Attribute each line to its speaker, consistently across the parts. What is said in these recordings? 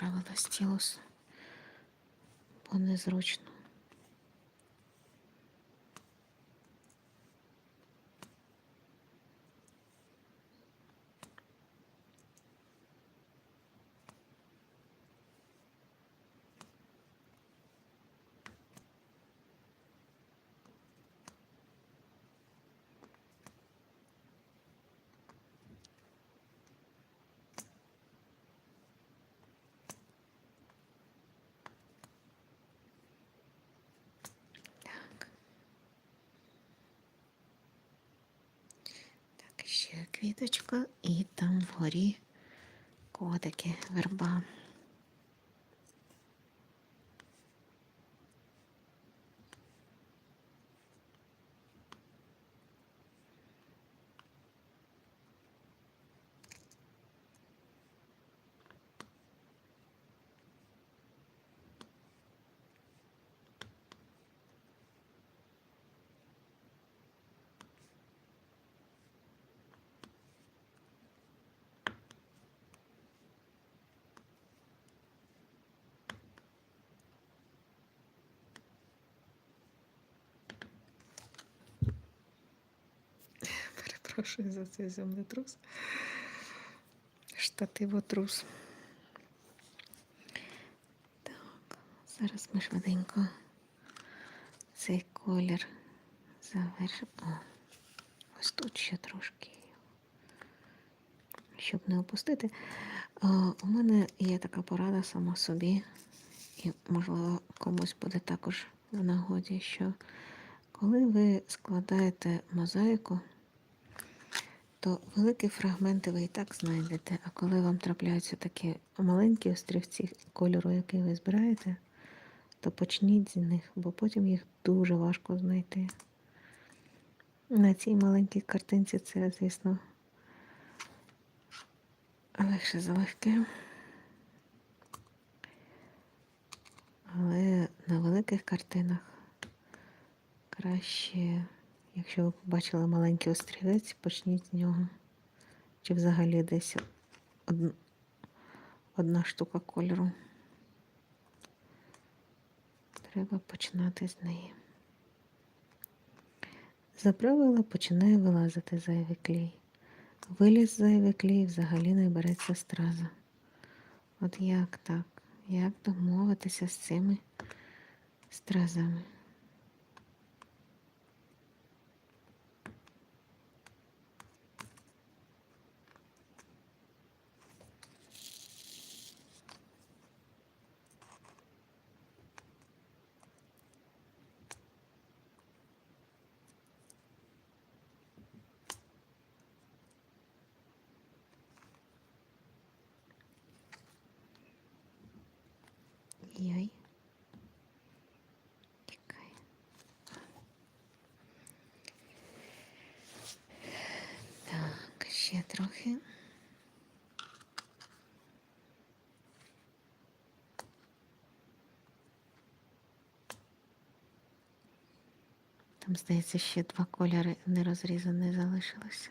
Speaker 1: відправила стілус, бо незручно. Так. Так, ще квіточка і там вгорі котики, верба. Перепрошую за цей землетрус. Штативотрус. Так, зараз ми швиденько цей колір завершимо. Ось тут ще трошки. Щоб не опустити. У мене є така порада сама собі, і, можливо, комусь буде також в нагоді, що коли ви складаєте мозаїку, то великі фрагменти ви і так знайдете. А коли вам трапляються такі маленькі острівці кольору, який ви збираєте, то почніть з них, бо потім їх дуже важко знайти. На цій маленькій картинці це, звісно, легше за легке. Але на великих картинах краще, якщо ви побачили маленький острівець, почніть з нього. Чи взагалі десь од- одна штука кольору. Треба починати з неї. За правило починає вилазити зайвий клей. Виліз зайвий клей взагалі не береться страза. От як так? Як домовитися з цими стразами? Яй. Тікай. Так, ще трохи. Там, здається, ще два кольори нерозрізані залишилося.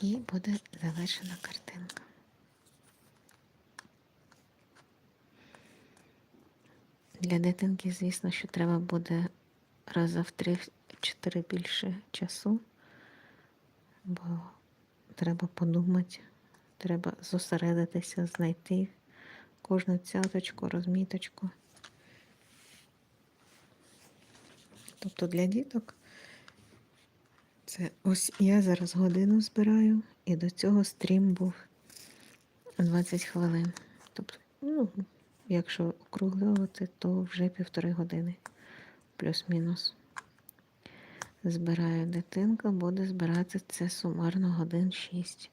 Speaker 1: І буде завершена картинка. Для дитинки, звісно, що треба буде раза в три-чотири більше часу, бо треба подумати, треба зосередитися, знайти кожну цяточку, розміточку. Тобто для діток це ось я зараз годину збираю, і до цього стрім був 20 хвилин. Тобто, ну, якщо округлювати, то вже півтори години, плюс-мінус. Збираю дитинка, буде збирати це сумарно годин 6.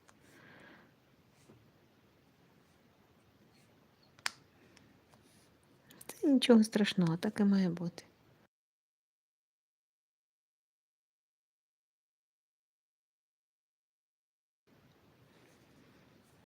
Speaker 1: Це нічого страшного, так і має бути.